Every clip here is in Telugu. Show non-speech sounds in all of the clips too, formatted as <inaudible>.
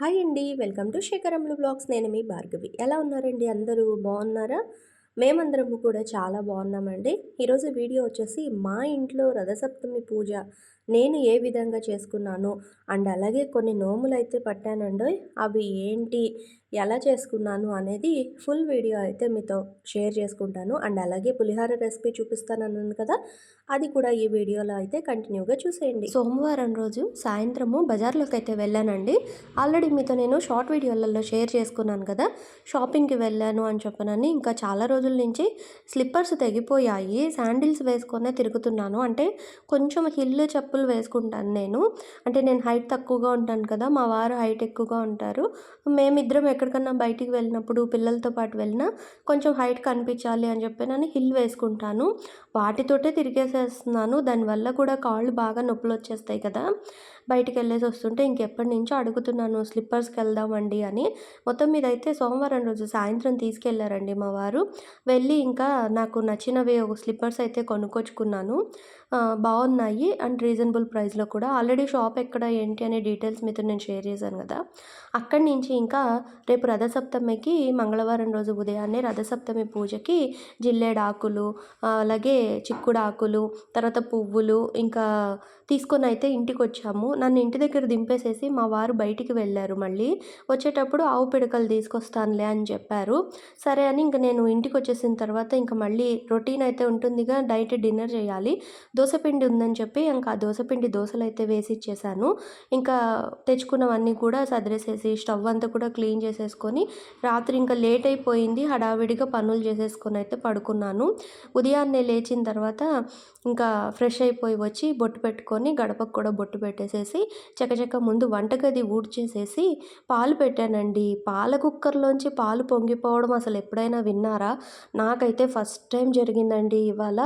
హాయ్ అండి. Welcome to Shekharamulu blogs. నేను మీ భార్గవి. ఎలా ఉన్నారండి? అందరూ బాగున్నారా? మేమందరము కూడా చాలా బాగున్నామండి. ఈరోజు వీడియో వచ్చేసి మా ఇంట్లో రథసప్తమి పూజ నేను ఏ విధంగా చేసుకున్నాను? అండ్ అలాగే కొన్ని నోములు అయితే పట్టానండి అవి ఏంటి? ఎలా చేసుకున్నాను అనేది ఫుల్ వీడియో అయితే మీతో షేర్ చేసుకుంటాను. అండ్ అలాగే పులిహార రెసిపీ చూపిస్తాను అన్నాను కదా అది కూడా ఈ వీడియోలో అయితే కంటిన్యూగా చూసేయండి. సోమవారం రోజు సాయంత్రము బజార్లోకి అయితే వెళ్ళానండి. ఆల్రెడీ మీతో నేను షార్ట్ వీడియోలలో షేర్ చేసుకున్నాను కదా షాపింగ్కి వెళ్ళాను అని చెప్పనని ఇంకా చాలా రోజుల నుంచి స్లిప్పర్స్ తెగిపోయాయి శాండిల్స్ వేసుకొనే తిరుగుతున్నాను. అంటే కొంచెం హిల్ చెప్పులు వేసుకుంటాను నేను. అంటే నేను హైట్ తక్కువగా ఉంటాను కదా మా వారు హైట్ ఎక్కువగా ఉంటారు. మేమిద్దరం ఎక్కడికన్నా బయటికి వెళ్ళినప్పుడు పిల్లలతో పాటు వెళ్ళినా కొంచెం హైట్ కనిపించాలి అని చెప్పి నేను హిల్ వేసుకుంటాను. వాటితోటే తిరిగేసేస్తున్నాను. దానివల్ల కూడా కాళ్ళు బాగా నొప్పులు వచ్చేస్తాయి కదా. బయటికి వెళ్ళేసి వస్తుంటే ఇంకెప్పటి నుంచో అడుగుతున్నాను స్లిప్పర్స్కి వెళ్దామండి అని. మొత్తం మీద అయితే సోమవారం రోజు సాయంత్రం తీసుకెళ్ళారండి మా వారు. వెళ్ళి ఇంకా నాకు నచ్చినవి ఒక స్లిప్పర్స్ అయితే కొనుక్కొచ్చుకున్నాను. బాగున్నాయి. అండ్ రీజనబుల్ ప్రైస్లో కూడా. ఆల్రెడీ షాప్ ఎక్కడ ఏంటి అనే డీటెయిల్స్ మీతో నేను షేర్ చేశాను కదా. అక్కడి నుంచి ఇంకా రేపు రథసప్తమికి మంగళవారం రోజు ఉదయాన్నే రథసప్తమి పూజకి జిల్లేడాకులు అలాగే చిక్కుడాకులు తర్వాత పువ్వులు ఇంకా తీసుకొని అయితే ఇంటికి వచ్చాము. నన్ను ఇంటి దగ్గర దింపేసేసి మా వారు బయటికి వెళ్ళారు మళ్ళీ. వచ్చేటప్పుడు ఆవు పిడకలు తీసుకొస్తానులే అని చెప్పారు. సరే అని ఇంక నేను ఇంటికి వచ్చేసిన తర్వాత ఇంకా మళ్ళీ రొటీన్ అయితే ఉంటుందిగా డైట్ డిన్నర్ చేయాలి. దోశపిండి ఉందని చెప్పి ఇంకా ఆ దోసపిండి దోశలు అయితే వేసి ఇచ్చేసాను ఇంకా తెచ్చుకున్నవన్నీ కూడా సదిరేసేసి స్టవ్ అంతా కూడా క్లీన్ చేసేసుకొని రాత్రి ఇంకా లేట్ అయిపోయింది హడావిడిగా పనులు చేసేసుకొని అయితే పడుకున్నాను. ఉదయాన్నే లేచిన తర్వాత ఇంకా ఫ్రెష్ అయిపోయి వచ్చి బొట్టు పెట్టుకొని గడపకు కూడా బొట్టు పెట్టేసేసి చకచక ముందు వంటగది ఊడ్చేసేసి పాలు పెట్టానండి. పాల కుక్కర్లోంచి పాలు పొంగిపోవడం అసలు ఎప్పుడైనా విన్నారా? నాకైతే ఫస్ట్ టైం జరిగిందండి ఇవాళ.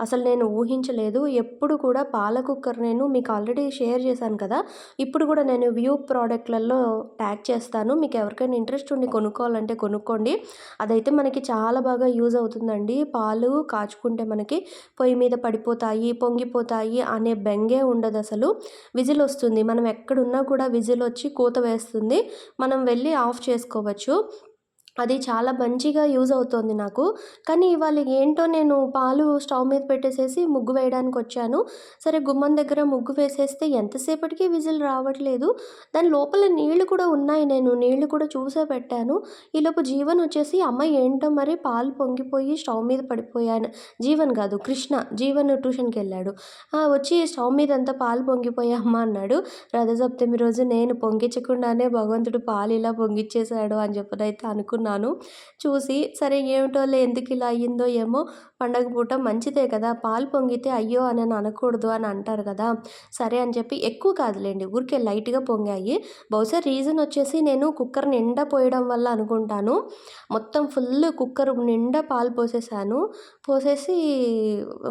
అసలు నేను ఊహించలేదు. ఎప్పుడు కూడా పాల కుక్కర్ నేను మీకు ఆల్రెడీ షేర్ చేశాను కదా. ఇప్పుడు కూడా నేను వ్యూ ప్రోడక్ట్లలో ట్యాగ్ చేస్తాను. మీకు ఎవరికైనా ఇంట్రెస్ట్ ఉండి కొనుక్కోవాలంటే కొనుక్కోండి. అదైతే మనకి చాలా బాగా యూజ్ అవుతుందండి. పాలు కాచుకుంటే మనకి పొయ్యి మీద పడిపోతాయి పొంగిపోతాయి అనే బెంగే ఉండదు అసలు. విజిల్ వస్తుంది. మనం ఎక్కడున్నా కూడా విజిల్ వచ్చి కూత వేస్తుంది. మనం వెళ్ళి ఆఫ్ చేసుకోవచ్చు. అది చాలా మంచిగా యూజ్ అవుతోంది నాకు. కానీ ఇవాళ ఏంటో నేను పాలు స్టవ్ మీద పెట్టేసేసి ముగ్గు వేయడానికి వచ్చాను. సరే గుమ్మం దగ్గర ముగ్గు వేసేస్తే ఎంతసేపటికి విజిల్ రావట్లేదు. దాని లోపల నీళ్ళు కూడా ఉన్నాయి నేను నీళ్ళు కూడా చూసే పెట్టాను. ఈలోపు జీవన్ వచ్చేసి అమ్మ ఏంటో మరి పాలు పొంగిపోయి స్టవ్ మీద పడిపోయాను. జీవన్ కాదు కృష్ణ జీవన్ ట్యూషన్కి వెళ్ళాడు. వచ్చి స్టవ్ మీద అంతా పాలు పొంగిపోయా అమ్మ అన్నాడు. రథసప్తమి రోజు నేను పొంగించకుండానే భగవంతుడు పాలు ఇలా పొంగిచ్చేశాడు అని చెప్పనైతే అనుకున్నాను. అనుకున్నాను. చూసి సరే ఏమిటోలే ఎందుకు ఇలా అయ్యిందో ఏమో పండగ పూట మంచిదే కదా పాలు పొంగితే అయ్యో అని అనకూడదు అని అంటారు కదా. సరే అని చెప్పి ఎక్కువ కాదులేండి ఊరికే లైట్గా పొంగాయి. బహుశా రీజన్ వచ్చేసి నేను కుక్కర్ నిండా పోయడం వల్ల అనుకుంటాను. మొత్తం ఫుల్ కుక్కర్ నిండా పాలు పోసేసాను పోసేసి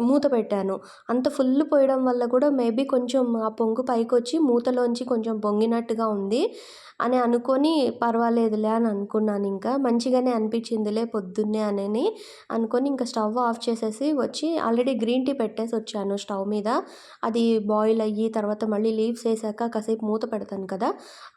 మూత పెట్టాను. అంత ఫుల్ పోయడం వల్ల కూడా మేబీ కొంచెం ఆ పొంగు పైకి వచ్చి మూతలోంచి కొంచెం పొంగినట్టుగా ఉంది అని అనుకొని పర్వాలేదులే అని అనుకున్నాను ఇంకా. మంచిగానే అనిపించిందిలే పొద్దున్నే అని అనుకొని ఇంకా స్టవ్ ఆఫ్ చేసేసి వచ్చి ఆల్రెడీ గ్రీన్ టీ పెట్టేసి వచ్చాను స్టవ్ మీద. అది బాయిల్ అయ్యి తర్వాత మళ్ళీ లీవ్స్ వేసాక కాసేపు మూత పెడతాను కదా.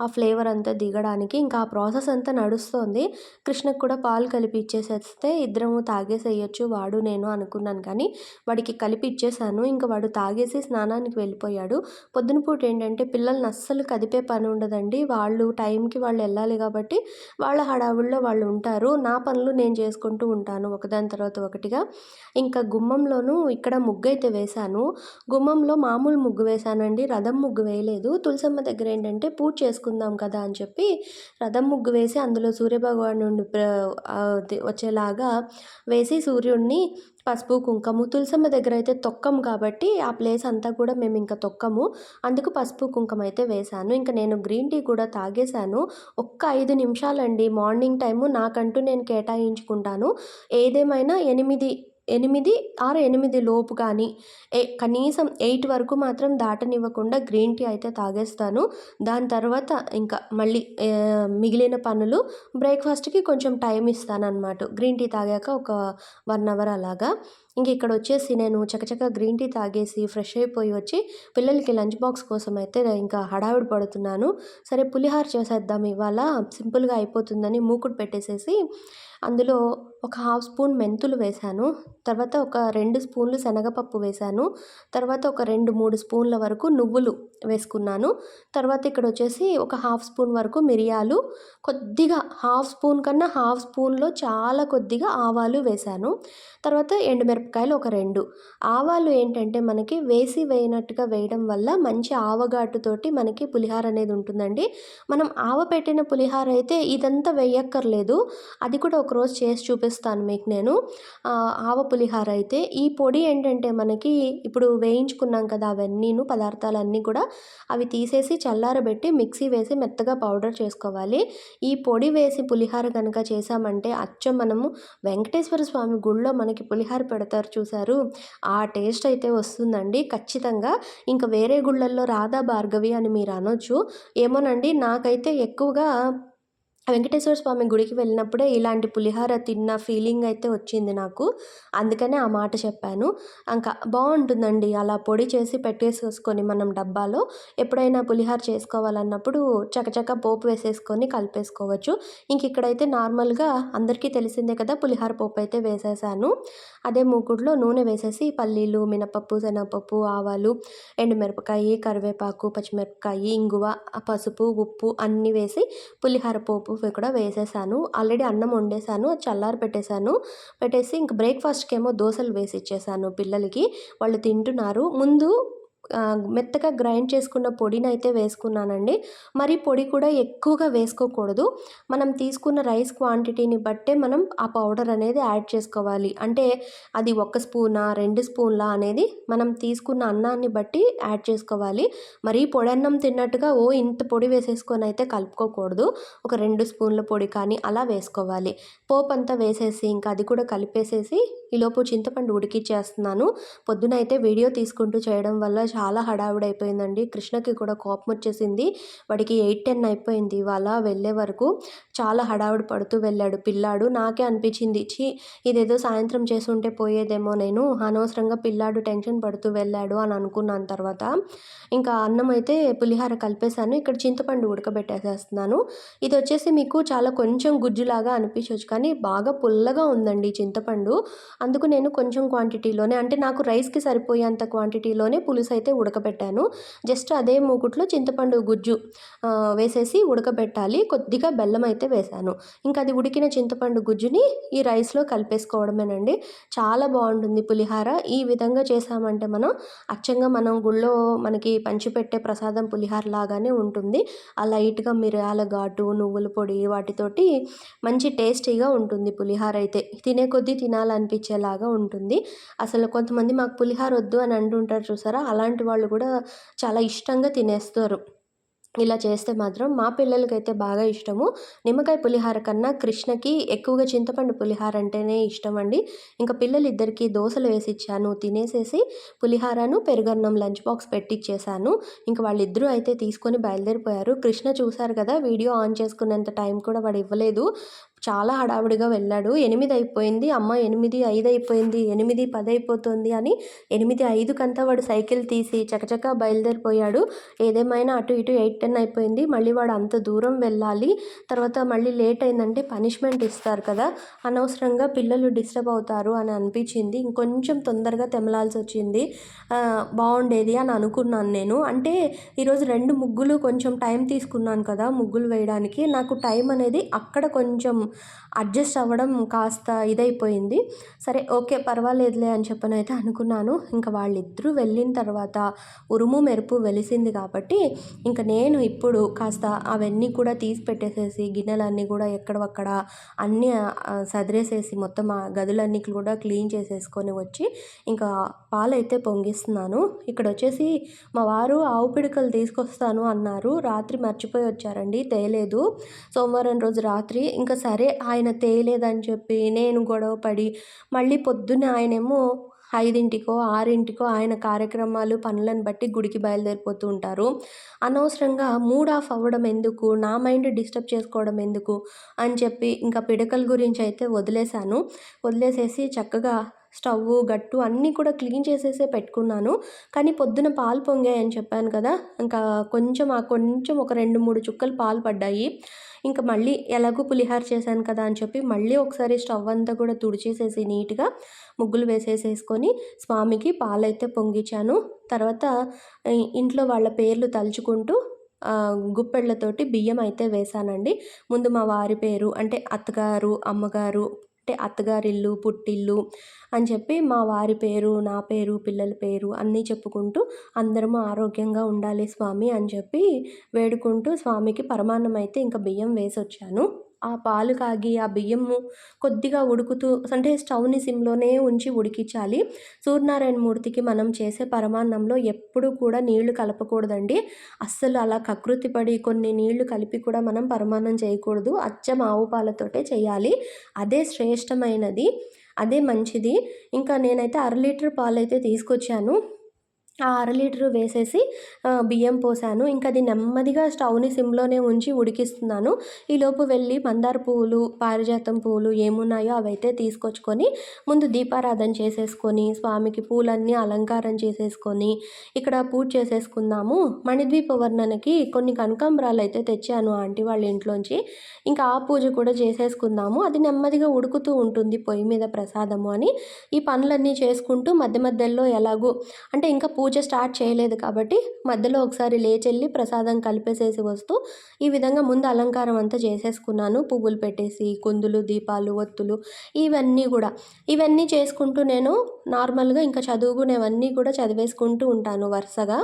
ఆ ఫ్లేవర్ అంతా దిగడానికి ఇంకా ఆ ప్రాసెస్ అంతా నడుస్తుంది. కృష్ణకు కూడా పాలు కలిపి ఇచ్చేసేస్తే ఇద్దరము తాగేసేయచ్చు వాడు నేను అనుకున్నాను కానీ వాడికి కలిపి ఇచ్చేసాను. ఇంకా వాడు తాగేసి స్నానానికి వెళ్ళిపోయాడు. పొద్దున పూట ఏంటంటే పిల్లల్ని అస్సలు కదిపే పని ఉండదండి. వాళ్ళు టైంకి వాళ్ళు వెళ్ళాలి కాబట్టి వాళ్ళ హడావుల్లో వాళ్ళు ఉంటారు. నా పనులు నేను చేసుకుంటూ ఉంటాను ఒకదాని తర్వాత ఒకటిగా. ఇంకా గుమ్మంలోనూ ఇక్కడ ముగ్గు అయితే వేశాను. గుమ్మంలో మామూలు ముగ్గు వేశానండి. రథం ముగ్గు వేయలేదు. తులసమ్మ దగ్గర ఏంటంటే పూజ చేసుకుందాం కదా అని చెప్పి రథం ముగ్గు వేసి అందులో సూర్యభగవాన్ నుండి వచ్చేలాగా వేసి సూర్యుడిని పసుపు కుంకుమ తులసమ్మ దగ్గర అయితే తొక్కము కాబట్టి ఆ ప్లేస్ అంతా కూడా మేము ఇంకా తొక్కము. అందుకు పసుపు కుంకుమ అయితే వేశాను. ఇంకా నేను గ్రీన్ టీ కూడా తాగేశాను. ఒక్క ఐదు నిమిషాలండి. మార్నింగ్ టైము నాకంటూ నేను కేటాయించుకుంటాను. ఏదేమైనా ఎనిమిది ఎనిమిది ఆరు ఎనిమిది లోపు కానీ ఏ కనీసం ఎయిట్ వరకు మాత్రం దాటనివ్వకుండా గ్రీన్ టీ అయితే తాగేస్తాను. దాని తర్వాత ఇంకా మళ్ళీ మిగిలిన పనులు బ్రేక్ఫాస్ట్కి కొంచెం టైం ఇస్తానన్నమాట. గ్రీన్ టీ తాగాక ఒక వన్ అవర్ అలాగా. ఇంక ఇక్కడ వచ్చేసి నేను చకచక గ్రీన్ టీ తాగేసి ఫ్రెష్ అయిపోయి వచ్చి పిల్లలకి లంచ్ బాక్స్ కోసం అయితే ఇంకా హడావిడి పడుతున్నాను. సరే పులిహార చేసేద్దాం ఇవాళ. సింపుల్గా అయిపోతుందని మూకుడు పెట్టేసేసి అందులో ఒక హాఫ్ స్పూన్ మెంతులు వేశాను తర్వాత ఒక రెండు స్పూన్లు శనగపప్పు వేశాను తర్వాత ఒక రెండు మూడు స్పూన్ల వరకు నువ్వులు వేసుకున్నాను తర్వాత ఇక్కడ వచ్చేసి ఒక హాఫ్ స్పూన్ వరకు మిరియాలు కొద్దిగా హాఫ్ స్పూన్ కన్నా హాఫ్ స్పూన్లో చాలా కొద్దిగా ఆవాలు వేశాను తర్వాత ఎండుమిరపకాయలు ఒక రెండు. ఆవాలు ఏంటంటే మనకి వేసి వేయనట్టుగా వేయడం వల్ల మంచి ఆవగాటుతోటి మనకి పులిహార అనేది ఉంటుందండి. మనం ఆవ పెట్టిన పులిహార అయితే ఇదంతా వేయక్కర్లేదు అది కూడా ఒకరోజు చేసి చూపిస్తాను మీకు నేను. ఆవ పులిహార అయితే ఈ పొడి ఏంటంటే మనకి ఇప్పుడు వేయించుకున్నాం కదా అవన్నీను పదార్థాలన్నీ కూడా అవి తీసేసి చల్లారబెట్టి మిక్సీ వేసి మెత్తగా పౌడర్ చేసుకోవాలి. ఈ పొడి వేసి పులిహార కనుక చేసామంటే అచ్చం మనము వెంకటేశ్వర స్వామి గుళ్ళో మనకి పులిహార పెడతారు చూసారు ఆ టేస్ట్ అయితే వస్తుందండి ఖచ్చితంగా. ఇంకా వేరే గుళ్ళల్లో రాధా భార్గవి అని మీరు అనొచ్చు. ఏమోనండి నాకైతే ఎక్కువగా వెంకటేశ్వర స్వామి గుడికి వెళ్ళినప్పుడే ఇలాంటి పులిహార తిన్న ఫీలింగ్ అయితే వచ్చింది నాకు. అందుకనే ఆ మాట చెప్పాను. ఇంకా బాగుంటుందండి అలా పొడి చేసి పెట్టేసేసుకొని మనం డబ్బాలో ఎప్పుడైనా పులిహార చేసుకోవాలన్నప్పుడు చకచక పోపు వేసేసుకొని కలిపేసుకోవచ్చు. ఇంక ఇక్కడైతే నార్మల్గా అందరికీ తెలిసిందే కదా పులిహార పోపు అయితే వేసేసాను. అదే మూకుడులో నూనె వేసేసి పల్లీలు మినపప్పు శనగపప్పు ఆవాలు ఎండుమిరపకాయ కరివేపాకు పచ్చిమిరపకాయ ఇంగువ పసుపు ఉప్పు అన్నీ వేసి పులిహార పోపు కూడా వేసేసాను. ఆల్రెడీ అన్నం వండేసాను చల్లారి పెట్టేశాను పెట్టేసి ఇంక బ్రేక్ఫాస్ట్కి ఏమో దోశలు వేసి ఇచ్చేసాను పిల్లలకి. వాళ్ళు తింటున్నారు. ముందు మెత్తగా గ్రైండ్ చేసుకున్న పొడిని అయితే వేసుకున్నానండి. మరి పొడి కూడా ఎక్కువగా వేసుకోకూడదు. మనం తీసుకున్న రైస్ క్వాంటిటీని బట్టే మనం ఆ పౌడర్ అనేది యాడ్ చేసుకోవాలి. అంటే అది ఒక స్పూనా రెండు స్పూన్లా అనేది మనం తీసుకున్న అన్నాన్ని బట్టి యాడ్ చేసుకోవాలి. మరి పొడి అన్నం తిన్నట్టుగా ఓ ఇంత పొడి వేసేసుకొని అయితే కలుపుకోకూడదు. ఒక రెండు స్పూన్ల పొడి కానీ అలా వేసుకోవాలి. పోపు అంతా వేసేసి ఇంకా అది కూడా కలిపేసేసి ఈలోపు చింతపండు ఉడికిచ్చేస్తున్నాను. పొద్దునైతే వీడియో తీసుకుంటూ చేయడం వల్ల చాలా హడావిడైపోయిందండి. కృష్ణకి కూడా కోపం వచ్చేసింది వాడికి ఎయిట్ టెన్ అయిపోయింది. ఇవాళ వెళ్ళే వరకు చాలా హడావిడి పడుతూ వెళ్ళాడు పిల్లాడు. నాకే అనిపించింది చి ఇదేదో సాయంత్రం చేసుంటే పోయేదేమో నేను. అనవసరంగా పిల్లాడు టెన్షన్ పడుతూ వెళ్ళాడు అని అనుకున్నాను తర్వాత. ఇంకా అన్నం అయితే పులిహార కలిపేశాను. ఇక్కడ చింతపండు ఉడకబెట్టేసేస్తున్నాను. ఇది వచ్చేసి మీకు చాలా కొంచెం గుజ్జులాగా అనిపించవచ్చు కానీ బాగా పుల్లగా ఉందండి చింతపండు. అందుకు నేను కొంచెం క్వాంటిటీలోనే అంటే నాకు రైస్కి సరిపోయేంత క్వాంటిటీలోనే పులుసు అయితే అయితే ఉడకబెట్టాను. జస్ట్ అదే మూకుట్లో చింతపండు గుజ్జు వేసేసి ఉడకబెట్టాలి. కొద్దిగా బెల్లం అయితే వేశాను ఇంకా అది ఉడికిన చింతపండు గుజ్జుని ఈ రైస్లో కలిపేసుకోవడమేనండి. చాలా బాగుంటుంది పులిహార. ఈ విధంగా చేసామంటే మనం అచ్చంగా మనం గుళ్ళో మనకి పంచిపెట్టే ప్రసాదం పులిహార లాగానే ఉంటుంది. ఆ లైట్గా మిరియాల ఘాటు నువ్వుల పొడి వాటితోటి మంచి టేస్టీగా ఉంటుంది పులిహార అయితే. తినే కొద్దీ తినాలనిపించేలాగా ఉంటుంది. అసలు కొంతమంది మాకు పులిహార వద్దు అని అంటుంటారు చూసారా? అలాంటి వాళ్ళు కూడా చాలా ఇష్టంగా తినేస్తారు. ఇలా చేస్తే మాత్రం మా పిల్లలకైతే బాగా ఇష్టము. నిమ్మకాయ పులిహార కన్నా కృష్ణకి ఎక్కువగా చింతపండు పులిహార అంటేనే ఇష్టం అండి ఇంకా పిల్లలు ఇద్దరికి దోశలు వేసి ఇచ్చాను తినేసేసి పులిహారను పెరుగన్నం లంచ్ బాక్స్ పెట్టిచ్చేసాను. ఇంకా వాళ్ళిద్దరూ అయితే తీసుకొని బయలుదేరిపోయారు. కృష్ణ చూశారు కదా వీడియో ఆన్ చేసుకునేంత టైం కూడా వాడు ఇవ్వలేదు. చాలా హడావుడిగా వెళ్ళాడు. ఎనిమిది అయిపోయింది. అమ్మ ఎనిమిది ఐదు అయిపోయింది. ఎనిమిది పది అయిపోతుంది అని ఎనిమిది ఐదుకంతా వాడు సైకిల్ తీసి చకచకా బయలుదేరిపోయాడు. ఏదేమైనా అటు ఇటు ఎయిట్ టెన్ అయిపోయింది. మళ్ళీ వాడు అంత దూరం వెళ్ళాలి. తర్వాత మళ్ళీ లేట్ అయిందంటే పనిష్మెంట్ ఇస్తారు కదా. అనవసరంగా పిల్లలు డిస్టర్బ్ అవుతారు అని అనిపించింది. ఇంకొంచెం తొందరగా తెమలాల్సి వచ్చింది. బాగుండేది అని అనుకున్నాను నేను. అంటే ఈరోజు రెండు ముగ్గులు కొంచెం టైం తీసుకున్నాను కదా ముగ్గులు వేయడానికి. నాకు టైం అనేది అక్కడ కొంచెం అడ్జస్ట్ అవ్వడం కాస్త ఇదైపోయింది. సరే ఓకే పర్వాలేదులే అని చెప్పని అయితే అనుకున్నాను. ఇంకా వాళ్ళిద్దరూ వెళ్ళిన తర్వాత ఉరుము మెరుపు వెలిసింది కాబట్టి ఇంకా నేను ఇప్పుడు కాస్త అవన్నీ కూడా తీసి పెట్టేసేసి గిన్నెలన్నీ కూడా ఎక్కడవక్కడ అన్నీ సదిరేసేసి మొత్తం ఆ గదులన్నీ కూడా క్లీన్ చేసేసుకొని వచ్చి ఇంకా పాలైతే పొంగిస్తున్నాను. ఇక్కడ వచ్చేసి మా వారు ఆవు పిడకలు తీసుకొస్తాను అన్నారు. రాత్రి మర్చిపోయి వచ్చారండి తేలేదు. సోమవారం రోజు రాత్రి ఇంకా సరే ఆయన తేలేదని చెప్పి నేను గొడవపడి మళ్ళీ పొద్దున్న ఆయనేమో ఐదింటికో ఆరింటికో ఆయన కార్యక్రమాలు పనులను బట్టి గుడికి బయలుదేరిపోతూ ఉంటారు. అనవసరంగా మూడ్ ఆఫ్ అవ్వడం ఎందుకు? నా మైండ్ డిస్టర్బ్ చేసుకోవడం ఎందుకు? అని చెప్పి ఇంకా పిడకల గురించి అయితే వదిలేశాను. వదిలేసేసి చక్కగా స్టవ్ గట్టు అన్నీ కూడా క్లీన్ చేసేసే పెట్టుకున్నాను. కానీ పొద్దున పాలు పొంగాయని చెప్పాను కదా! ఇంకా కొంచెం ఆ కొంచెం ఒక రెండు మూడు చుక్కలు పాలు పడ్డాయి. ఇంకా మళ్ళీ ఎలాగో పులిహార చేశాను కదా అని చెప్పి మళ్ళీ ఒకసారి స్టవ్ అంతా కూడా తుడిచేసేసి నీట్గా ముగ్గులు వేసేసేసుకొని స్వామికి పాలైతే పొంగిచాను తర్వాత ఇంట్లో వాళ్ళ పేర్లు తలుచుకుంటూ గుప్పెళ్ళతోటి బియ్యం అయితే వేశానండి. ముందు మా వారి పేరు అంటే అత్తగారు అమ్మగారు అంటే అత్తగారిల్లు పుట్టిల్లు అని చెప్పి మా వారి పేరు నా పేరు పిల్లల పేరు అన్నీ చెప్పుకుంటూ అందరము ఆరోగ్యంగా ఉండాలి స్వామి అని చెప్పి వేడుకుంటూ స్వామికి పరమాన్నం అయితే ఇంకా బియ్యం వేసి వచ్చాను ఆ పాలు కాగి ఆ బియ్యము కొద్దిగా ఉడుకుతూ అంటే స్టవ్ని సిమ్లోనే ఉంచి ఉడికించాలి. సూర్యనారాయణ మూర్తికి మనం చేసే పరమాన్నంలో ఎప్పుడు కూడా నీళ్ళు కలపకూడదండి. అస్సలు అలా కకృతి పడి కొన్ని నీళ్ళు కలిపి కూడా మనం పరమాన్నం చేయకూడదు. అచ్చం ఆవు పాలతోటే చేయాలి. అదే శ్రేష్టమైనది. అదే మంచిది. ఇంకా నేనైతే అర లీటర్ పాలు అయితే తీసుకొచ్చాను. ఆ అర లీటరు వేసేసి బియ్యం పోసాను. ఇంకా అది నెమ్మదిగా స్టవ్ని సిమ్లోనే ఉంచి ఉడికిస్తున్నాను. ఈలోపు వెళ్ళి మందార పువ్వులు పారిజాతం పువ్వులు ఏమున్నాయో అవైతే తీసుకొచ్చుకొని ముందు దీపారాధన చేసేసుకొని స్వామికి పూలన్నీ అలంకారం చేసేసుకొని ఇక్కడ పూజ చేసేసుకుందాము. మణిద్వీప వర్ణనకి కొన్ని కనకాంబరాలు అయితే తెచ్చాను ఆంటీ వాళ్ళ ఇంట్లోంచి. ఇంకా ఆ పూజ కూడా చేసేసుకుందాము. అది నెమ్మదిగా ఉడుకుతూ ఉంటుంది పొయ్యి మీద ప్రసాదము అని. ఈ పనులన్నీ చేసుకుంటూ మధ్య మధ్యలో ఎలాగో అంటే ఇంకా పూజ పూజ స్టార్ట్ చేయలేదు కాబట్టి మధ్యలో ఒకసారి లేచెళ్ళి ప్రసాదం కలిపేసేసి వస్తూ ఈ విధంగా ముందు అలంకారం అంతా చేసేసుకున్నాను. పువ్వులు పెట్టేసి కుందులు దీపాలు ఒత్తులు ఇవన్నీ కూడా. ఇవన్నీ చేసుకుంటూ నేను నార్మల్గా ఇంకా చదువుకునేవన్నీ కూడా చదివేసుకుంటూ ఉంటాను వరుసగా.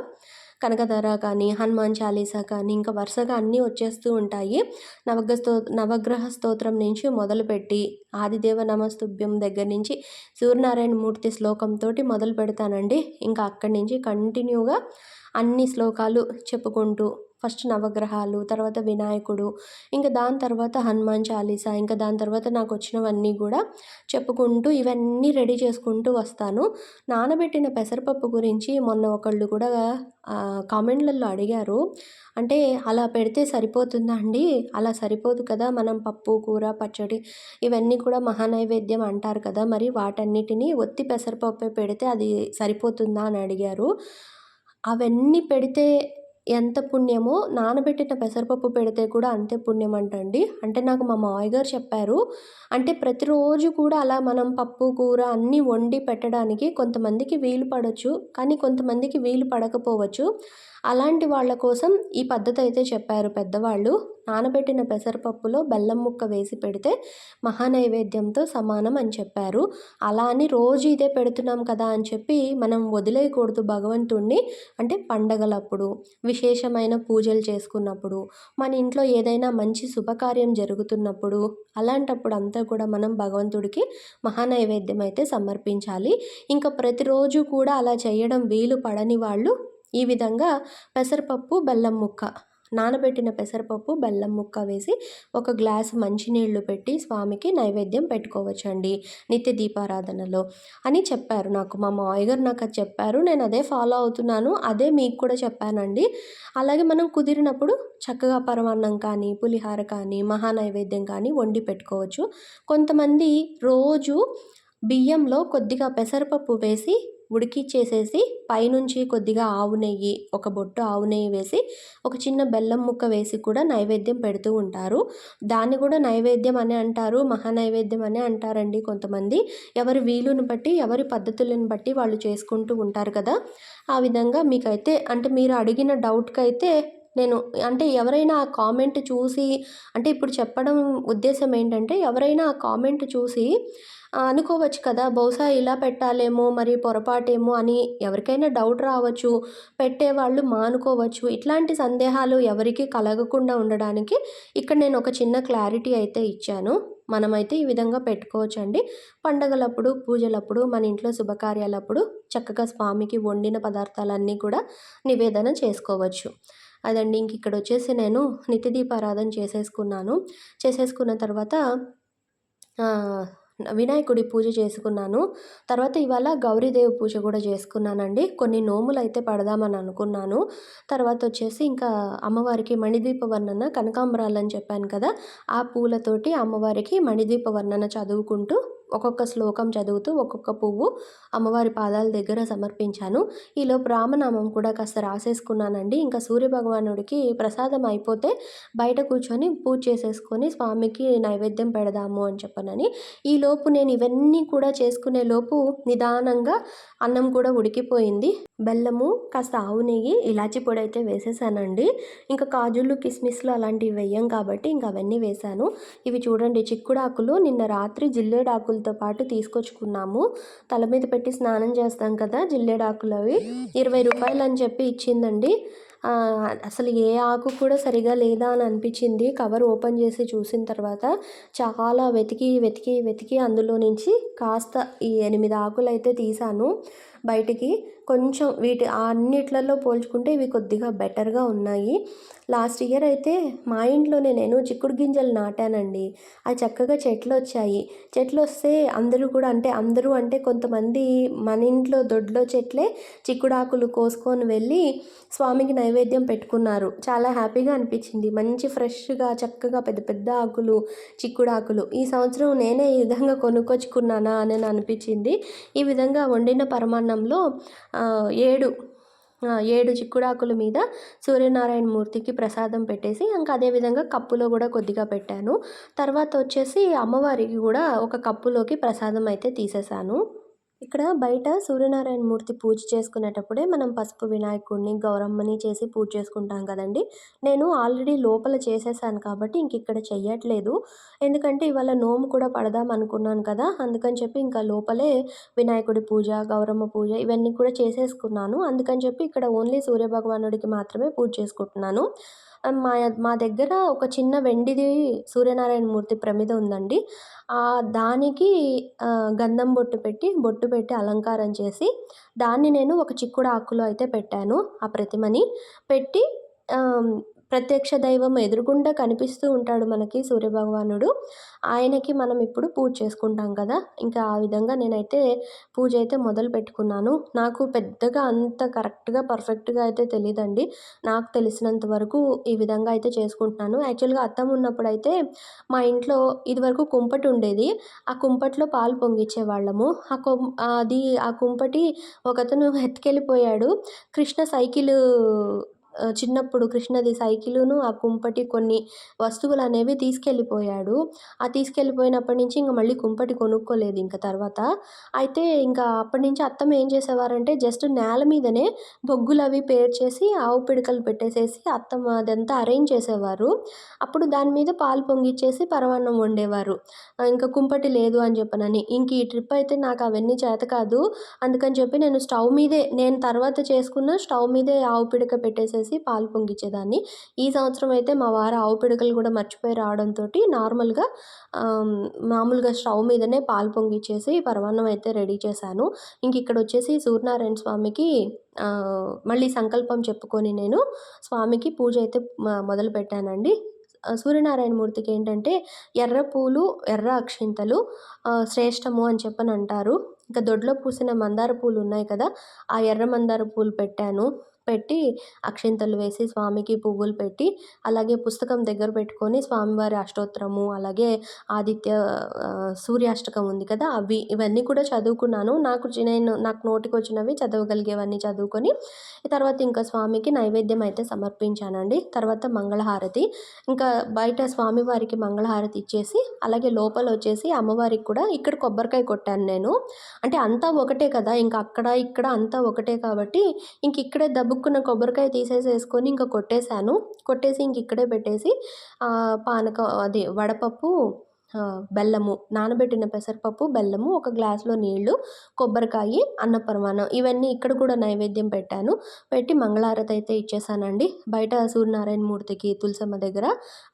కనకధర కానీ హనుమాన్ చాలీసా కానీ ఇంకా వరుసగా అన్నీ వచ్చేస్తూ ఉంటాయి. నవగ్రహ స్తో నవగ్రహ స్తోత్రం నుంచి మొదలుపెట్టి ఆదిదేవ నమస్తుభ్యం దగ్గర నుంచి సూర్యనారాయణ మూర్తి శ్లోకంతో మొదలు పెడతానండి. ఇంకా అక్కడి నుంచి కంటిన్యూగా అన్ని శ్లోకాలు చెప్పుకుంటూ ఫస్ట్ నవగ్రహాలు తర్వాత వినాయకుడు ఇంకా దాని తర్వాత హనుమాన్ చాలీసా ఇంకా దాని తర్వాత నాకు వచ్చినవన్నీ కూడా చెప్పుకుంటూ ఇవన్నీ రెడీ చేసుకుంటూ వస్తాను. నానబెట్టిన పెసరపప్పు గురించి మొన్న ఒకళ్ళు కూడా కామెంట్లలో అడిగారు. అంటే అలా పెడితే సరిపోతుందా అండి? అలా సరిపోదు కదా మనం పప్పు కూర పచ్చడి ఇవన్నీ కూడా మహానైవేద్యం అంటారు కదా మరి వాటన్నిటిని ఒత్తి పెసరపప్పే పెడితే అది సరిపోతుందా అని అడిగారు. అవన్నీ పెడితే ఎంత పుణ్యమో నానబెట్టిన పెసరపప్పు పెడితే కూడా అంతే పుణ్యం అంటండి అంటే నాకు మా మావయ్య గారు చెప్పారు అంటే ప్రతిరోజు కూడా అలా మనం పప్పు కూర అన్నీ వండి పెట్టడానికి కొంతమందికి వీలు పడవచ్చు కానీ కొంతమందికి వీలు పడకపోవచ్చు. అలాంటి వాళ్ళ కోసం ఈ పద్ధతి అయితే చెప్పారు పెద్దవాళ్ళు. నానబెట్టిన పెసరపప్పులో బెల్లం ముక్క వేసి పెడితే మహానైవేద్యంతో సమానం అని చెప్పారు. అలా అని రోజు ఇదే పెడుతున్నాం కదా అని చెప్పి మనం వదిలేయకూడదు భగవంతుణ్ణి. అంటే పండగలప్పుడు విశేషమైన పూజలు చేసుకున్నప్పుడు మన ఇంట్లో ఏదైనా మంచి శుభకార్యం జరుగుతున్నప్పుడు అలాంటప్పుడు అంతా కూడా మనం భగవంతుడికి మహానైవేద్యం అయితే సమర్పించాలి. ఇంకా ప్రతిరోజు కూడా అలా చేయడం వీలు పడని వాళ్ళు ఈ విధంగా పెసరపప్పు బెల్లం ముక్క నానబెట్టిన పెసరపప్పు బెల్లం ముక్క వేసి ఒక గ్లాస్ మంచినీళ్ళు పెట్టి స్వామికి నైవేద్యం పెట్టుకోవచ్చండి నిత్య దీపారాధనలో. అని చెప్పారు నాకు. మా మావయ్య గారు నాకు అది చెప్పారు. నేను అదే ఫాలో అవుతున్నాను. అదే మీకు కూడా చెప్పానండి. అలాగే మనం కుదిరినప్పుడు చక్కగా పరమాన్నం కానీ పులిహార కానీ మహానైవేద్యం కానీ వండి పెట్టుకోవచ్చు. కొంతమంది రోజు బియ్యంలో కొద్దిగా పెసరపప్పు వేసి ఉడికిచ్చేసేసి పైనుంచి కొద్దిగా ఆవు నెయ్యి ఒక బొట్టు ఆవు నెయ్యి వేసి ఒక చిన్న బెల్లం ముక్క వేసి కూడా నైవేద్యం పెడుతూ ఉంటారు. దాన్ని కూడా నైవేద్యం అని అంటారు మహానైవేద్యం అని అంటారండి కొంతమంది. ఎవరి వీలుని బట్టి ఎవరి పద్ధతులను బట్టి వాళ్ళు చేసుకుంటూ ఉంటారు కదా. ఆ విధంగా మీకైతే అంటే మీరు అడిగిన డౌట్కి అయితే నేను అంటే ఎవరైనా ఆ కామెంట్ చూసి అంటే ఇప్పుడు చెప్పడం ఉద్దేశం ఏంటంటే ఎవరైనా ఆ కామెంట్ చూసి అనుకోవచ్చు కదా. బహుశా ఇలా పెట్టాలేమో మరి పొరపాటేమో అని ఎవరికైనా డౌట్ రావచ్చు పెట్టేవాళ్ళు మానుకోవచ్చు. ఇట్లాంటి సందేహాలు ఎవరికి కలగకుండా ఉండడానికి ఇక్కడ నేను ఒక చిన్న క్లారిటీ అయితే ఇచ్చాను. మనమైతే ఈ విధంగా పెట్టుకోవచ్చండి. పండగలప్పుడు పూజలప్పుడు మన ఇంట్లో శుభకార్యాలప్పుడు చక్కగా స్వామికి వండిన పదార్థాలన్నీ కూడా నివేదన చేసుకోవచ్చు. అదండి ఇంక ఇక్కడ వచ్చేసి నేను నిత్య దీపారాధన చేసేసుకున్నాను. చేసేసుకున్న తర్వాత వినాయకుడి పూజ చేసుకున్నాను. తర్వాత ఇవాళ గౌరీదేవి పూజ కూడా చేసుకున్నానండి. కొన్ని నోములు అయితే పడదామని అనుకున్నాను. తర్వాత వచ్చేసి ఇంకా అమ్మవారికి మణిద్వీప వర్ణన కనకాంబరాలు అని చెప్పాను కదా ఆ పూలతోటి అమ్మవారికి మణిద్వీప వర్ణన చదువుకుంటూ ఒక్కొక్క శ్లోకం చదువుతూ ఒక్కొక్క పువ్వు అమ్మవారి పాదాల దగ్గర సమర్పించాను. ఈలోపు రామనామం కూడా కాస్త రాసేసుకున్నానండి. ఇంకా సూర్యభగవానుడికి ప్రసాదం అయిపోతే బయట కూర్చొని పూజ చేసేసుకొని స్వామికి నైవేద్యం పెడదాము అని చెప్పనని. ఈలోపు నేను ఇవన్నీ కూడా చేసుకునే లోపు నిదానంగా అన్నం కూడా ఉడికిపోయింది. బెల్లము కాస్త ఆవు నెయ్యి ఇలాచి పొడి అయితే వేసేసానండి. ఇంకా కాజులు కిస్మిస్లు అలాంటివి వేయం కాబట్టి ఇంకా అవన్నీ వేశాను. ఇవి చూడండి చిక్కుడాకులు నిన్న రాత్రి ఆకులతో పాటు తీసుకొచ్చుకున్నాము. తల మీద పెట్టి స్నానం చేస్తాం కదా జిల్లేడాకులు అవి. ఇరవై రూపాయలు అని చెప్పి ఇచ్చిందండి. అసలు ఏ ఆకు కూడా సరిగా లేదా అని అనిపించింది. కవర్ ఓపెన్ చేసి చూసిన తర్వాత చాలా వెతికి వెతికి వెతికి అందులో నుంచి కాస్త ఈ ఎనిమిది ఆకులు అయితే తీసాను బయటికి. కొంచెం వీటి అన్నిట్లలో పోల్చుకుంటే ఇవి కొద్దిగా బెటర్గా ఉన్నాయి. లాస్ట్ ఇయర్ అయితే మా ఇంట్లోనే నేను చిక్కుడు గింజలు నాటానండి. అవి చక్కగా చెట్లు వచ్చాయి. చెట్లు వస్తే అందరూ కూడా అంటే అందరూ అంటే కొంతమంది మన ఇంట్లో దొడ్లో చెట్లే చిక్కుడాకులు కోసుకొని వెళ్ళి స్వామికి నైవేద్యం పెట్టుకున్నారు. చాలా హ్యాపీగా అనిపించింది. మంచి ఫ్రెష్గా చక్కగా పెద్ద పెద్ద ఆకులు చిక్కుడాకులు. ఈ సంవత్సరం నేనే ఈ విధంగా కొనుక్కొచ్చుకున్నానా అని అనిపించింది. ఈ విధంగా వండిన పరమాన్నంలో ఏడు ఏడు చిక్కుడాకుల మీద సూర్యనారాయణ మూర్తికి ప్రసాదం పెట్టేసి ఇంకా అదేవిధంగా కప్పులో కూడా కొద్దిగా పెట్టాను. తర్వాత వచ్చేసి అమ్మవారికి కూడా ఒక కప్పులోకి ప్రసాదం అయితే తీసేసాను ఇక్కడ బయట సూర్యనారాయణ మూర్తి పూజ చేసుకునేటప్పుడే మనం పసుపు వినాయకుడిని గౌరమ్మని చేసి పూజ చేసుకుంటాం కదండి. నేను ఆల్రెడీ లోపల చేసేసాను కాబట్టి ఇంక ఇక్కడ చెయ్యట్లేదు. ఎందుకంటే ఇవాళ నోము కూడా పడదాం అనుకున్నాను కదా అందుకని చెప్పి ఇంకా లోపలే వినాయకుడి పూజ గౌరమ్మ పూజ ఇవన్నీ కూడా చేసేసుకున్నాను. అందుకని చెప్పి ఇక్కడ ఓన్లీ సూర్యభగవానుడికి మాత్రమే పూజ చేసుకుంటున్నాను. మా మా దగ్గర ఒక చిన్న వెండిది సూర్యనారాయణ మూర్తి ప్రమిద ఉందండి. దానికి గంధం బొట్టు పెట్టి బొట్టు పెట్టి అలంకారం చేసి దాన్ని నేను ఒక చిక్కుడు ఆకులో అయితే పెట్టాను ఆ ప్రతిమని. పెట్టి ప్రత్యక్ష దైవం ఎదురుగుండా కనిపిస్తూ ఉంటాడు మనకి సూర్యభగవానుడు. ఆయనకి మనం ఇప్పుడు పూజ చేసుకుంటాం కదా. ఇంకా ఆ విధంగా నేనైతే పూజ అయితే మొదలు పెట్టుకున్నాను. నాకు పెద్దగా అంత కరెక్ట్గా పర్ఫెక్ట్గా అయితే తెలియదండి నాకు తెలిసినంత వరకు ఈ విధంగా అయితే చేసుకుంటున్నాను. యాక్చువల్గా అత్తం ఉన్నప్పుడు అయితే మా ఇంట్లో ఇదివరకు కుంపటి ఉండేది. ఆ కుంపట్లో పాలు పొంగిచ్చే వాళ్ళము ఆ కొం అది ఆ కుంపటి ఒకతను <laughs> ఎత్తుకెళ్ళిపోయాడు. కృష్ణ సైకిల్ చిన్నప్పుడు కృష్ణది సైకిలును ఆ కుంపటి కొన్ని వస్తువులు అనేవి తీసుకెళ్ళిపోయాడు. ఆ తీసుకెళ్ళిపోయినప్పటి నుంచి ఇంకా మళ్ళీ కుంపటి కొనుక్కోలేదు ఇంకా తర్వాత. అయితే ఇంకా అప్పటి నుంచి అత్తమ్మ ఏం చేసేవారంటే జస్ట్ నేల మీదనే బొగ్గులు అవి పేర్చేసి ఆవు పిడకలు పెట్టేసేసి అత్తమ్మ అదంతా అరేంజ్ చేసేవారు. అప్పుడు దాని మీద పాలు పొంగిచ్చేసి పరమాన్నం వండేవారు. ఇంకా కుంపటి లేదు అని చెప్పనని. ఇంక ఈ ట్రిప్ అయితే నాకు అవన్నీ చేత కాదు. అందుకని చెప్పి నేను స్టవ్ మీదే నేను తర్వాత చేసుకున్న స్టవ్ మీదే ఆవు పిడక పెట్టేసేసి చేసి పాలు పొంగిచ్చేదాన్ని. ఈ సంవత్సరం అయితే మా వారు ఆవు పిడకలు కూడా మర్చిపోయి రావడంతో నార్మల్గా మామూలుగా స్టవ్ మీదనే పాలు పొంగిచ్చేసి పరమాన్నం అయితే రెడీ చేశాను. ఇంక ఇక్కడ వచ్చేసి సూర్యనారాయణ స్వామికి మళ్ళీ సంకల్పం చెప్పుకొని నేను స్వామికి పూజ అయితే మొదలు పెట్టానండి. సూర్యనారాయణ మూర్తికి ఏంటంటే ఎర్ర పూలు ఎర్ర అక్షింతలు శ్రేష్టము అని చెప్పని అంటారు ఇంకా దొడ్లో పూసిన మందార పూలు ఉన్నాయి కదా ఆ ఎర్ర మందార పూలు పెట్టాను. పెట్టి అక్షింతలు వేసి స్వామికి పువ్వులు పెట్టి అలాగే పుస్తకం దగ్గర పెట్టుకొని స్వామివారి అష్టోత్తరము అలాగే ఆదిత్య సూర్యాష్టకం ఉంది కదా అవి ఇవన్నీ కూడా చదువుకున్నాను. నాకు నేను నాకు నోటికి వచ్చినవి చదవగలిగేవన్నీ చదువుకొని తర్వాత ఇంకా స్వామికి నైవేద్యం అయితే సమర్పించానండి. తర్వాత మంగళహారతి. ఇంకా బయట స్వామివారికి మంగళహారతి ఇచ్చేసి అలాగే లోపల వచ్చేసి అమ్మవారికి కూడా ఇక్కడ కొబ్బరికాయ కొట్టాను నేను. అంటే అంతా ఒకటే కదా ఇంకా అక్కడ ఇక్కడ అంతా ఒకటే కాబట్టి ఇంక ఇక్కడే దబ్బు దబ్బుక్కున్న కొబ్బరికాయ తీసేసేసుకొని ఇంకా కొట్టేశాను. కొట్టేసి ఇంక ఇక్కడే పెట్టేసి పానకం అది వడపప్పు బెల్లము నానబెట్టిన పెసరపప్పు బెల్లము ఒక గ్లాస్లో నీళ్ళు కొబ్బరికాయ అన్నపరమాణం ఇవన్నీ ఇక్కడ కూడా నైవేద్యం పెట్టాను. పెట్టి మంగళారతి అయితే ఇచ్చేసానండి. బయట సూర్యనారాయణ మూర్తికి తులసమ్మ దగ్గర.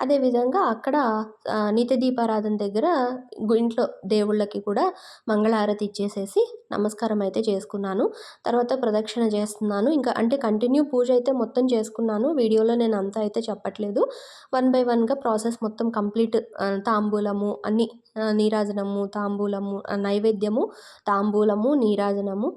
అదేవిధంగా అక్కడ నిత్య దీపారాధన దగ్గర ఇంట్లో దేవుళ్ళకి కూడా మంగళారతి ఇచ్చేసేసి నమస్కారం అయితే చేసుకున్నాను. తర్వాత ప్రదక్షిణ చేస్తున్నాను. ఇంకా అంటే కంటిన్యూ పూజ అయితే మొత్తం చేసుకున్నాను. వీడియోలో నేను అంతా అయితే చెప్పట్లేదు. వన్ బై వన్గా ప్రాసెస్ మొత్తం కంప్లీట్ తాంబూలము అన్ని నీరాజనము తాంబూలము నైవేద్యము తాంబూలము నీరాజనము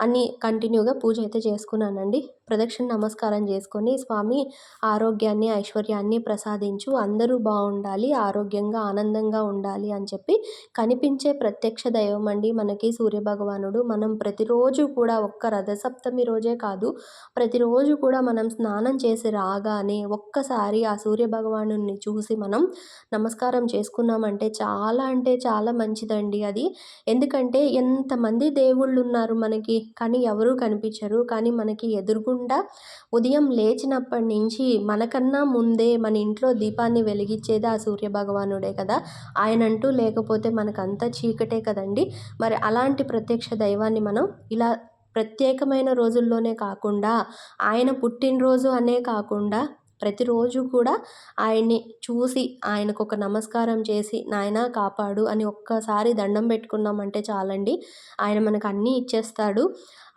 అన్నీ కంటిన్యూగా పూజ అయితే చేసుకున్నానండి. ప్రదక్షిణ నమస్కారం చేసుకొని స్వామి ఆరోగ్యాన్ని ఐశ్వర్యాన్ని ప్రసాదించు. అందరూ బాగుండాలి ఆరోగ్యంగా ఆనందంగా ఉండాలి అని చెప్పి కనిపించే ప్రత్యక్ష దైవం అండి మనకి సూర్యభగవానుడు. మనం ప్రతిరోజు కూడా ఒక్క రథసప్తమి రోజే కాదు ప్రతిరోజు కూడా మనం స్నానం చేసి రాగానే ఒక్కసారి ఆ సూర్యభగవాను చూసి మనం నమస్కారం చేసుకున్నామంటే చాలా అంటే చాలా మంచిదండి అది. ఎందుకంటే ఎంతమంది దేవుళ్ళు ఉన్నారు మనకి. కానీ ఎవరూ కనిపించరు. కానీ మనకి ఎదురుగుండా ఉదయం లేచినప్పటి నుంచి మనకన్నా ముందే మన ఇంట్లో దీపాన్ని వెలిగించేది ఆ సూర్యభగవానుడే కదా. ఆయన అంటూ లేకపోతే మనకంతా చీకటే కదండి. మరి అలాంటి ప్రత్యక్ష దైవాన్ని మనం ఇలా ప్రత్యేకమైన రోజుల్లోనే కాకుండా ఆయన పుట్టినరోజు అనే కాకుండా ప్రతిరోజు కూడా ఆయన్ని చూసి ఆయనకు ఒక నమస్కారం చేసి నాయన కాపాడు అని ఒక్కసారి దండం పెట్టుకున్నామంటే చాలండి. ఆయన మనకు అన్నీ ఇచ్చేస్తాడు.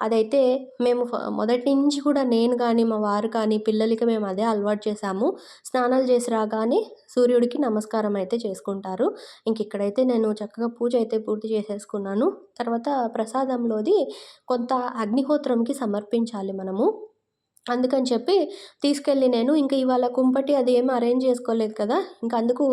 అదైతే మేము మొదటి నుంచి కూడా నేను కానీ మా వారు కానీ పిల్లలకి మేము అదే అలవాటు చేసాము స్నానాలు చేసి రాగానే సూర్యుడికి నమస్కారం అయితే చేసుకుంటారు. ఇంక ఇక్కడైతే నేను చక్కగా పూజ అయితే పూర్తి చేసేసుకున్నాను. తర్వాత ప్రసాదంలోది కొంత అగ్నిహోత్రంకి సమర్పించాలి మనము. అందుకని చెప్పి తీసుకెళ్ళి నేను ఇంకా ఇవాళ కుంపటి అది ఏమి అరేంజ్ చేసుకోలేదు కదా ఇంకా అందుకు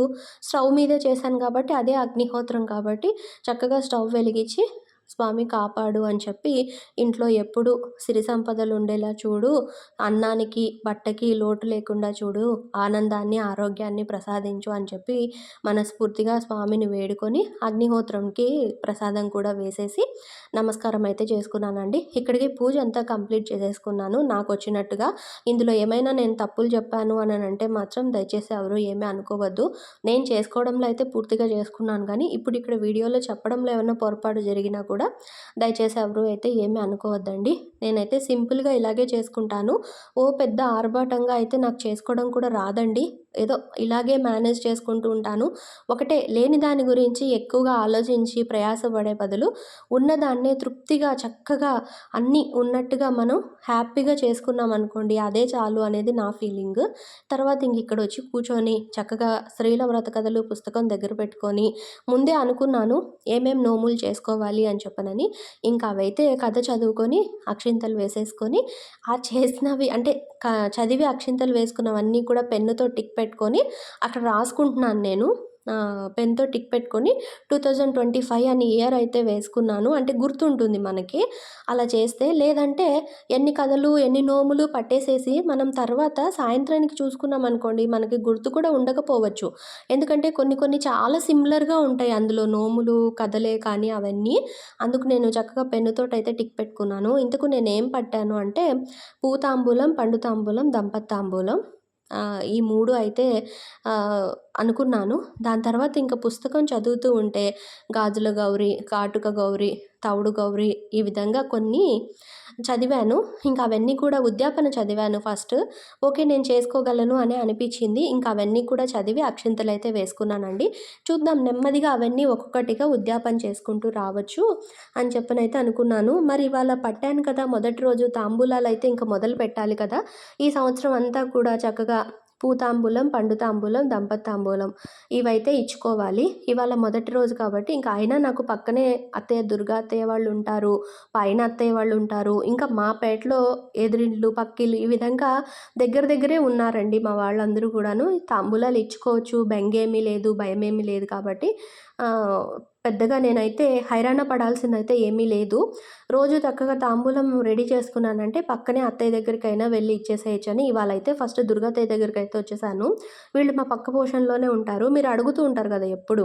స్టవ్ మీదే చేశాను కాబట్టి అదే అగ్నిహోత్రం కాబట్టి చక్కగా స్టవ్ వెలిగించి స్వామి కాపాడు అని చెప్పి ఇంట్లో ఎప్పుడు సిరి సంపదలు ఉండేలా చూడు అన్నానికి బట్టకి లోటు లేకుండా చూడు ఆనందాన్ని ఆరోగ్యాన్ని ప్రసాదించు అని చెప్పి మనస్ఫూర్తిగా స్వామిని వేడుకొని అగ్నిహోత్రంకి ప్రసాదం కూడా వేసేసి నమస్కారం అయితే చేసుకున్నానండి. ఇక్కడికి పూజ అంతా కంప్లీట్ చేసేసుకున్నాను. నాకు వచ్చినట్టుగా ఇందులో ఏమైనా నేను తప్పులు చెప్పాను అని అంటే మాత్రం దయచేసి ఎవరు ఏమీ అనుకోవద్దు. నేను చేసుకోవడంలో అయితే పూర్తిగా చేసుకున్నాను కానీ ఇప్పుడు ఇక్కడ వీడియోలో చెప్పడంలో ఏమైనా పొరపాటు జరిగినా కూడా కూడా దయచేసి ఎవరు అయితే ఏమీ అనుకోవద్దండి. నేనైతే సింపుల్గా ఇలాగే చేసుకుంటాను. ఓ పెద్ద ఆర్భాటంగా అయితే నాకు చేసుకోవడం కూడా రాదండి. ఏదో ఇలాగే మేనేజ్ చేసుకుంటూ ఉంటాను. ఒకటే లేని దాని గురించి ఎక్కువగా ఆలోచించి ప్రయాసపడే బదులు ఉన్నదాన్నే తృప్తిగా చక్కగా అన్నీ ఉన్నట్టుగా మనం హ్యాపీగా చేసుకున్నాం అనుకోండి అదే చాలు అనేది నా ఫీలింగ్. తర్వాత ఇంక ఇక్కడ వచ్చి కూర్చొని చక్కగా స్త్రీల వ్రత కథలు పుస్తకం దగ్గర పెట్టుకొని ముందే అనుకున్నాను ఏమేం నోములు చేసుకోవాలి అని చెప్పనని. ఇంకా అవైతే కథ చదువుకొని అక్షింతలు వేసేసుకొని ఆ చేసినవి అంటే చదివి అక్షింతలు వేసుకున్నవన్నీ కూడా పెన్నుతో టిక్ పెట్టుకొని అక్కడ రాసుకుంటున్నాను నేను. పెన్తో టిక్ పెట్టుకొని టూ థౌజండ్ ట్వంటీ ఫైవ్ అని ఇయర్ అయితే వేసుకున్నాను. అంటే గుర్తుంటుంది మనకి అలా చేస్తే. లేదంటే ఎన్ని కథలు ఎన్ని నోములు పట్టేసేసి మనం తర్వాత సాయంత్రానికి చూసుకున్నాం అనుకోండి మనకి గుర్తు కూడా ఉండకపోవచ్చు. ఎందుకంటే కొన్ని కొన్ని చాలా సిమిలర్గా ఉంటాయి అందులో నోములు కథలే కానీ అవన్నీ. అందుకు నేను చక్కగా పెన్నుతోటి అయితే టిక్ పెట్టుకున్నాను. ఇందుకు నేను ఏం పట్టాను అంటే పూతాంబూలం పండుతాంబూలం దంపతాంబూలం. ఈ మూడు అయితే అనుకున్నాను. దాని తర్వాత ఇంకా పుస్తకం చదువుతూ ఉంటే గాజుల గౌరి కాటుక గౌరి తవుడు గౌరి ఈ విధంగా కొన్ని చదివాను. ఇంకా అవన్నీ కూడా ఉద్యాపన చదివాను ఫస్ట్. ఓకే నేను చేసుకోగలను అని అనిపించింది. ఇంకా అవన్నీ కూడా చదివి అక్షింతలు అయితే వేసుకున్నానండి. చూద్దాం నెమ్మదిగా అవన్నీ ఒక్కొక్కటిగా ఉద్యాపన చేసుకుంటూ రావచ్చు అని చెప్పనైతే అనుకున్నాను. మరి ఇవాళ పట్టాను కదా మొదటి రోజు తాంబూలాలు అయితే ఇంకా మొదలు పెట్టాలి కదా. ఈ సంవత్సరం అంతా కూడా చక్కగా పూతాంబూలం పండుతాంబూలం దంపతాంబూలం ఇవైతే ఇచ్చుకోవాలి. ఇవాళ మొదటి రోజు కాబట్టి ఇంకా అయినా నాకు పక్కనే అత్తయ్య దుర్గా అత్తయ్య వాళ్ళు ఉంటారు పైన అత్తయ్య వాళ్ళు ఉంటారు. ఇంకా మా పేటలో ఎదురిండ్లు పక్కిళ్ళు ఈ విధంగా దగ్గర దగ్గరే ఉన్నారండి మా వాళ్ళందరూ కూడాను. తాంబూలాలు ఇచ్చుకోవచ్చు బెంగేమీ లేదు భయమేమీ లేదు కాబట్టి పెద్దగా నేనైతే హైరాణ పడాల్సిందైతే ఏమీ లేదు. రోజు చక్కగా తాంబూలం రెడీ చేసుకున్నానంటే పక్కనే అత్తయ్య దగ్గరికైనా వెళ్ళి ఇచ్చేసేయచ్చని ఇవాళ అయితే ఫస్ట్ దుర్గాతయ్య దగ్గరికి అయితే వచ్చేసాను. వీళ్ళు మా పక్క పోషన్లోనే ఉంటారు. మీరు అడుగుతూ ఉంటారు కదా ఎప్పుడు.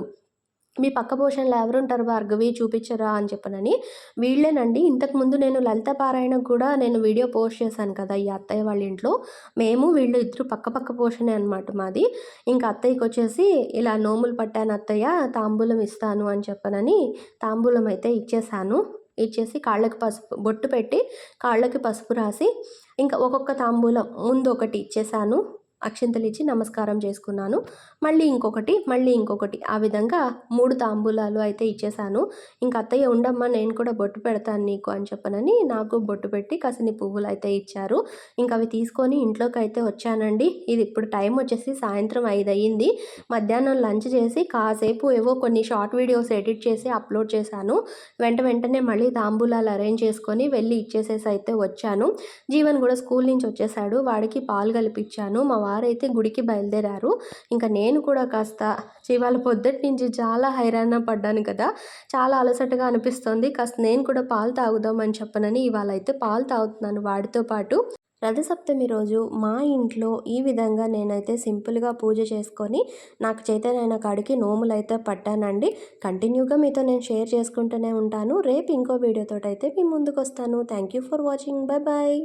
మీ పక్క పోషణలో ఎవరుంటారు భార్గవి? చూపించరా అని చెప్పనని. వీళ్ళేనండి. ఇంతకుముందు నేను లలిత పారాయణం కూడా నేను వీడియో పోస్ట్ చేశాను కదా ఈ అత్తయ్య వాళ్ళ ఇంట్లో. మేము వీళ్ళు ఇద్దరు పక్క పక్క పోషణే అనమాట మాది. ఇంకా అత్తయ్యకి వచ్చేసి ఇలా నోములు పట్టాను అత్తయ్య తాంబూలం ఇస్తాను అని చెప్పనని తాంబూలం అయితే ఇచ్చేసాను ఇచ్చేసి కాళ్ళకి పసుపు బొట్టు పెట్టి కాళ్ళకి పసుపు రాసి ఇంకా ఒక్కొక్క తాంబూలం ముందు ఒకటి ఇచ్చేసాను అక్షింతలు ఇచ్చి నమస్కారం చేసుకున్నాను. మళ్ళీ ఇంకొకటి మళ్ళీ ఇంకొకటి. ఆ విధంగా మూడు తాంబూలాలు అయితే ఇచ్చేసాను. ఇంకా అత్తయ్య ఉండమ్మా నేను కూడా బొట్టు పెడతాను నీకు అని చెప్పనని నాకు బొట్టు పెట్టి కసిని పువ్వులు అయితే ఇచ్చారు. ఇంకా అవి తీసుకొని ఇంట్లోకి అయితే వచ్చానండి. ఇది ఇప్పుడు టైం వచ్చేసి సాయంత్రం ఐదు అయ్యింది మధ్యాహ్నం లంచ్ చేసి కాసేపు ఏవో కొన్ని షార్ట్ వీడియోస్ ఎడిట్ చేసి అప్లోడ్ చేశాను. వెంట వెంటనే మళ్ళీ తాంబూలాలు అరేంజ్ చేసుకొని వెళ్ళి ఇచ్చేసేసి అయితే వచ్చాను. జీవన్ కూడా స్కూల్ నుంచి వచ్చేసాడు. వాడికి పాలు కలిపిచ్చాను మా వారైతే గుడికి బయలుదేరారు. ఇంకా నేను నేను కూడా కాస్త ఇవాళ పొద్దుటి నుంచి చాలా హైరాణ పడ్డాను కదా. చాలా అలసటగా అనిపిస్తుంది. కాస్త నేను కూడా పాలు తాగుదామని చెప్పనని ఇవాళ అయితే పాలు తాగుతున్నాను వాడితో పాటు. రథసప్తమి రోజు మా ఇంట్లో ఈ విధంగా నేనైతే సింపుల్గా పూజ చేసుకొని నాకు చైతన్యన కాడికి నోములు అయితే పట్టానండి. కంటిన్యూగా మీతో నేను షేర్ చేసుకుంటూనే ఉంటాను. రేపు ఇంకో వీడియోతో అయితే మీ ముందుకు వస్తాను thank you for watching. Bye bye